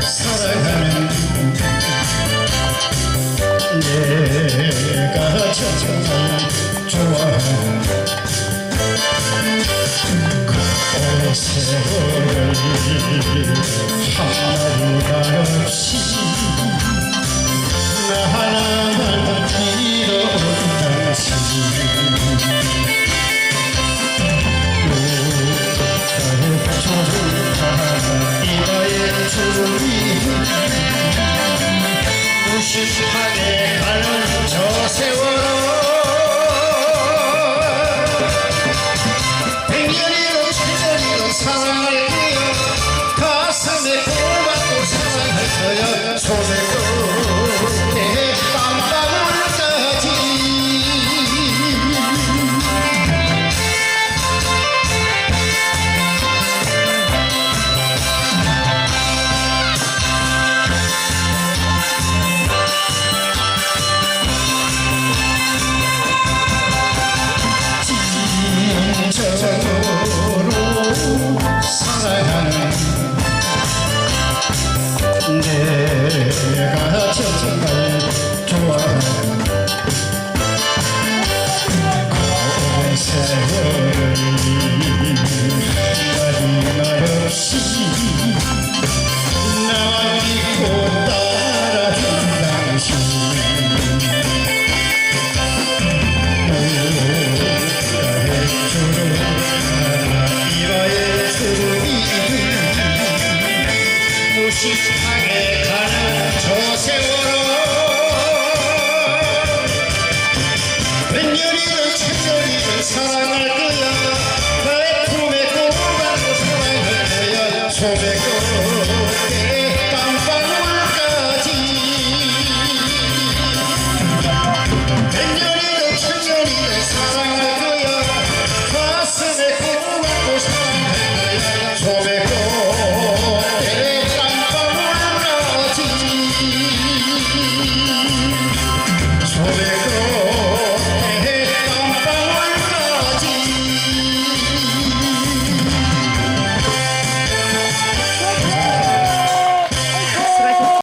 사랑하는 내가 정말 좋아하는 그 세월을 하루가 무심하게 발을 저세워 turn. 씩씩하게 가는 저 세월호 몇 년이든 천년이든 사랑할 거야. 내 품에 꼭 안고 사랑할 거야. Let's go.